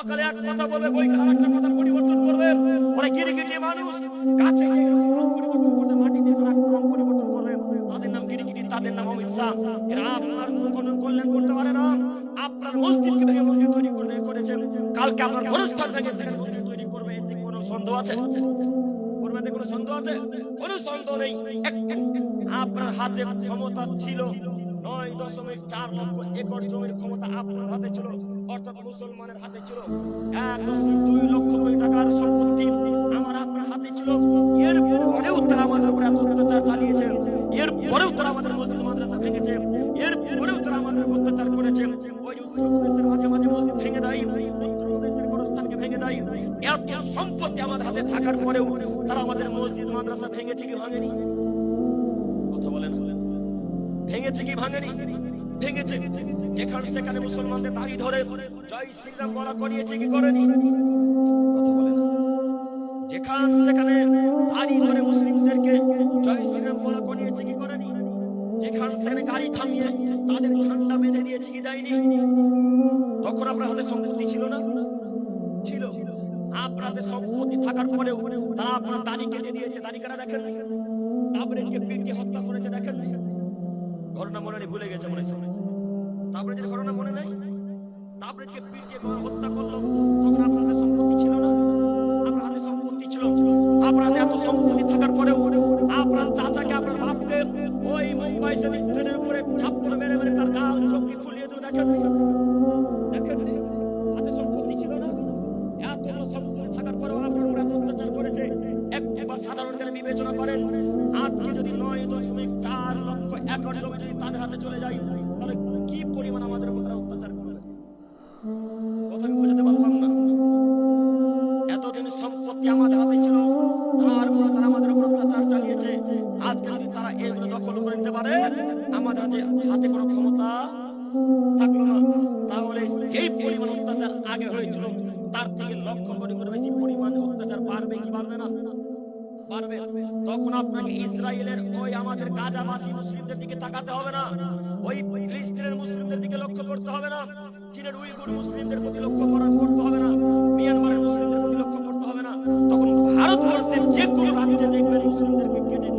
সকালে এক কথা বলবে বইকাল একটা কথা পরিবর্তন করবে। ওরা গিরিগিটি মানুষ কাছে গিয়ে রং পরিবর্তন করবে মাটি দিয়ে রং পরিবর্তন করবে। তাদের নাম গিরিগিটি তাদের নাম অমিত শাহ। এরা আপনার কোনো কল্যাণ করতে পারে না। আপনার মসজিদকে ভেঙে মন্দির তৈরি করে করেছেন কালকে আপনার অনুষ্ঠান ভেঙে সেখানে মন্দির তৈরি করবে। এতে কোনো সন্দেহ আছে? করবে কোনো সন্দেহ আছে? কোনো সন্দেহ নেই। আপনার হাতে ক্ষমতা ছিল। দশমিক চার লক্ষ একর জমির ক্ষমতা আপনার হাতে ছিল, অর্থাৎ মুসলমানের হাতে ছিল। এক দশমিক দুই লক্ষ কোটি টাকার সম্পত্তি আমার আপনার হাতে ছিল। এর পরেও তারা আমাদের উপর এত অত্যাচার চালিয়েছে। এর পরেও তারা আমাদের মসজিদ, মাদ্রাসা ভেঙেছে। এর পরেও তারা আমাদের অত্যাচার করেছে। ওই উত্তরপ্রদেশের মাঝে মাঝে মসজিদ ভেঙে দেয় উত্তরপ্রদেশের গোরস্থানকে ভেঙে দেয়। এত সম্পত্তি আমাদের হাতে থাকার পরেও তারা আমাদের মসজিদ, মাদ্রাসা ভেঙেছে কি ভাঙেনি? ভেঙেছে কি ভাঙেনি? ভেঙেছে। যেখানে সেখানে মুসলমানদের দাড়ি ধরে। জয় শ্রীরাম বলা করিয়েছে কি করেনি? যেখান সেখানে দাড়ি ধরে মুসলিমদেরকে জয় শ্রীরাম বলা করিয়েছে কি করেনি? যেখান সেখানে গাড়ি থামিয়ে তাদের ঝান্ডা বেঁধে দিয়েছে কি দেয়নি? তখন আপনার হাতে সম্পত্তি ছিল না? ছিল। আপনাদের সম্পত্তি থাকার পরেও তারা আপনার দাড়ি কেটে দিয়েছে। দাড়ি কাটা দেখেন তারপরে হত্যা করেছে দেখেন ঘটনা মনে নেই, ভুলে গেছে মনে যে ঘটনা মনে নাই যে পিটিয়ে হত্যা করল, তখন আপনাদের সম্পত্তি ছিল না? সম্পত্তি ছিল। এত সম্পত্তি থাকার পরেও আপনার চাচাকে আপনার ওই মুম্বাই সেদিন ট্রেনের উপরে ঝাপড় মেরে মেরে তার গাল চোখকে ফুলিয়ে দিল দেখেন একবার সাধারণ জ্ঞানে বিবেচনা করেন, আজকে যদি নয় দশমিক চার লক্ষ একর জমি যদি তাদের হাতে চলে যায়, তাহলে কি পরিমাণ আমাদের উপর তারা অত্যাচার করবে? কথা আমি বোঝাতে পারলাম না। এতদিন সম্পত্তি আমাদের হাতে ছিল, তারপরে তারা আমাদের উপর অত্যাচার চালিয়েছে। আজকে যদি তারা এগুলো দখল করে নিতে পারে, আমাদের হাতে কোনো ক্ষমতা থাকল না। তাহলে যেই পরিমাণ অত্যাচার আগে হয়েছিল, তার থেকে লক্ষ কোটি করে বেশি পরিমাণে অত্যাচার বাড়বে কি বাড়বে না? পারবে তখন আপনাকে ইসরায়েলের ওই আমাদের গাজাবাসী মুসলিমদের দিকে তাকাতে হবে না। ওই ফিলিস্তিনের মুসলিমদের দিকে লক্ষ্য করতে হবে না। চীনের উইগুর মুসলিমদের প্রতি লক্ষ্য করা করতে হবে না। মিয়ানমারের মুসলিমদের প্রতি লক্ষ্য করতে হবে না। তখন ভারতবর্ষের যে কোনো রাজ্যে দেখবেন মুসলিমদেরকে কেটে